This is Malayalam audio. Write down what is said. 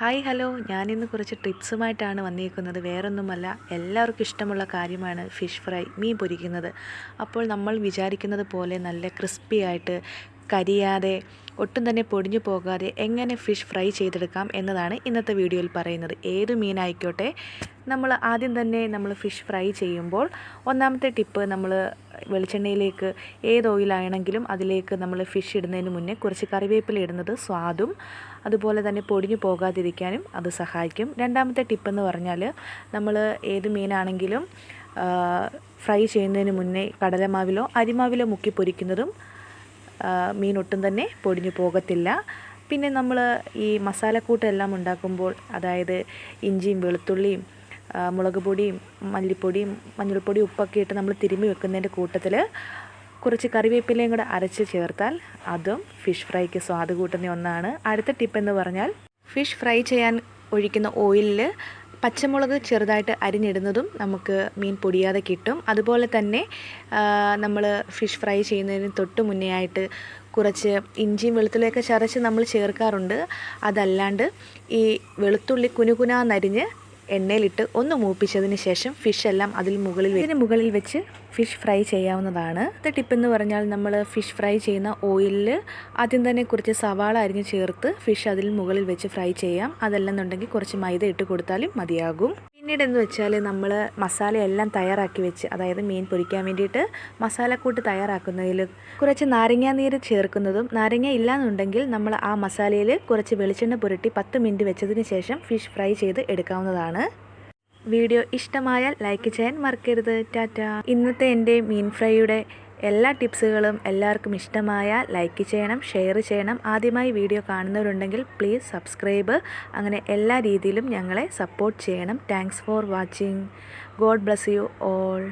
Hi hello. ഞാനിന്ന് കുറച്ച് ടിപ്സുമായിട്ടാണ് വന്നിരിക്കുന്നത്. വേറൊന്നുമല്ല എല്ലാവർക്കും ഇഷ്ടമുള്ള കാര്യമാണ് ഫിഷ് ഫ്രൈ മീൻ പൊരിക്കുന്നത്. അപ്പോൾ നമ്മൾ വിചാരിക്കുന്നത് പോലെ നല്ല ക്രിസ്പി ആയിട്ട് കരിയാതെ ഒട്ടും തന്നെ പൊടിഞ്ഞു പോകാതെ എങ്ങനെ ഫിഷ് ഫ്രൈ ചെയ്തെടുക്കാം എന്നതാണ് ഇന്നത്തെ വീഡിയോയിൽ പറയുന്നത്. ഏത് മീനായിക്കോട്ടെ നമ്മൾ ആദ്യം തന്നെ നമ്മൾ ഫിഷ് ഫ്രൈ ചെയ്യുമ്പോൾ ഒന്നാമത്തെ ടിപ്പ് നമ്മൾ വെളിച്ചെണ്ണയിലേക്ക് ഏത് ഓയിലാണെങ്കിലും അതിലേക്ക് നമ്മൾ ഫിഷ് ഇടുന്നതിന് മുന്നേ കുറച്ച് കറിവേപ്പില ഇടുന്നത് സ്വാദും അതുപോലെ തന്നെ പൊടിഞ്ഞു പോകാതിരിക്കാനും അത് സഹായിക്കും. രണ്ടാമത്തെ ടിപ്പെന്ന് പറഞ്ഞാൽ നമ്മൾ ഏത് മീനാണെങ്കിലും ഫ്രൈ ചെയ്യുന്നതിന് മുന്നേ കടലമാവിലോ അരിമാവിലോ മുക്കി പൊരിക്കുന്നതും മീൻ ഒട്ടും തന്നെ പൊടിഞ്ഞു പോകത്തില്ല. പിന്നെ നമ്മൾ ഈ മസാലക്കൂട്ടെല്ലാം ഉണ്ടാക്കുമ്പോൾ അതായത് ഇഞ്ചിയും വെളുത്തുള്ളിയും മുളക് പൊടിയും മല്ലിപ്പൊടിയും മഞ്ഞൾപ്പൊടിയും ഉപ്പൊക്കെ ഇട്ട് നമ്മൾ തിരുമ്മി വെക്കുന്നതിന്റെ കൂട്ടത്തിൽ കുറച്ച് കറിവേപ്പിലയും കൂടെ അരച്ച് ചേർത്താൽ അതും ഫിഷ് ഫ്രൈക്ക് സ്വാദ് കൂട്ടുന്ന ഒന്നാണ്. അടുത്ത ടിപ്പ് എന്ന് പറഞ്ഞാൽ ഫിഷ് ഫ്രൈ ചെയ്യാൻ ഒഴിക്കുന്ന ഓയിലിൽ പച്ചമുളക് ചെറുതായിട്ട് അരിഞ്ഞിടുന്നതും നമുക്ക് മീൻ പൊടിയാതെ കിട്ടും. അതുപോലെ തന്നെ നമ്മൾ ഫിഷ് ഫ്രൈ ചെയ്യുന്നതിന് തൊട്ട് മുന്നേ ആയിട്ട് കുറച്ച് ഇഞ്ചിയും വെളുത്തുള്ളിയൊക്കെ ചതച്ച് നമ്മൾ ചേർക്കാറുണ്ട്. അതല്ലാണ്ട് ഈ വെളുത്തുള്ളി കുനുകുനാന്നരിഞ്ഞ് എണ്ണയിലിട്ട് ഒന്ന് മൂപ്പിച്ചതിന് ശേഷം ഫിഷ് എല്ലാം അതിൽ മുകളിൽ ഇതിന് മുകളിൽ വെച്ച് ഫിഷ് ഫ്രൈ ചെയ്യാവുന്നതാണ്. അടുത്ത ടിപ്പ് എന്ന് പറഞ്ഞാൽ നമ്മൾ ഫിഷ് ഫ്രൈ ചെയ്യുന്ന ഓയിലിൽ ആദ്യം തന്നെ കുറച്ച് സവാള അരിഞ്ഞ് ചേർത്ത് ഫിഷ് അതിൽ മുകളിൽ വെച്ച് ഫ്രൈ ചെയ്യാം. അതല്ലെന്നുണ്ടെങ്കിൽ കുറച്ച് മൈദ ഇട്ട് കൊടുത്താലും മതിയാകും. പിന്നീട് എന്ന് വെച്ചാൽ നമ്മൾ മസാലയെല്ലാം തയ്യാറാക്കി വെച്ച് അതായത് മീൻ പൊരിക്കാൻ വേണ്ടിയിട്ട് മസാലക്കൂട്ട് തയ്യാറാക്കുന്നതിൽ കുറച്ച് നാരങ്ങാ നീര് ചേർക്കുന്നതും നാരങ്ങ ഇല്ലാന്നുണ്ടെങ്കിൽ നമ്മൾ ആ മസാലയിൽ കുറച്ച് വെളിച്ചെണ്ണ പുരട്ടി പത്ത് മിനിറ്റ് വെച്ചതിന് ശേഷം ഫിഷ് ഫ്രൈ ചെയ്ത് എടുക്കാവുന്നതാണ്. വീഡിയോ ഇഷ്ടമായാൽ ലൈക്ക് ചെയ്യാൻ മറക്കരുത്. ടാറ്റ. ഇന്നത്തെ എന്റെ മീൻ ഫ്രൈയുടെ എല്ലാ ടിപ്സുകളും എല്ലാവർക്കും ഇഷ്ടമായാൽ ലൈക്ക് ചെയ്യണം ഷെയർ ചെയ്യണം. ആദ്യമായി വീഡിയോ കാണുന്നവരുണ്ടെങ്കിൽ പ്ലീസ് സബ്സ്ക്രൈബ്. അങ്ങനെ എല്ലാ രീതിയിലും ഞങ്ങളെ സപ്പോർട്ട് ചെയ്യണം. Thanks for watching God bless you all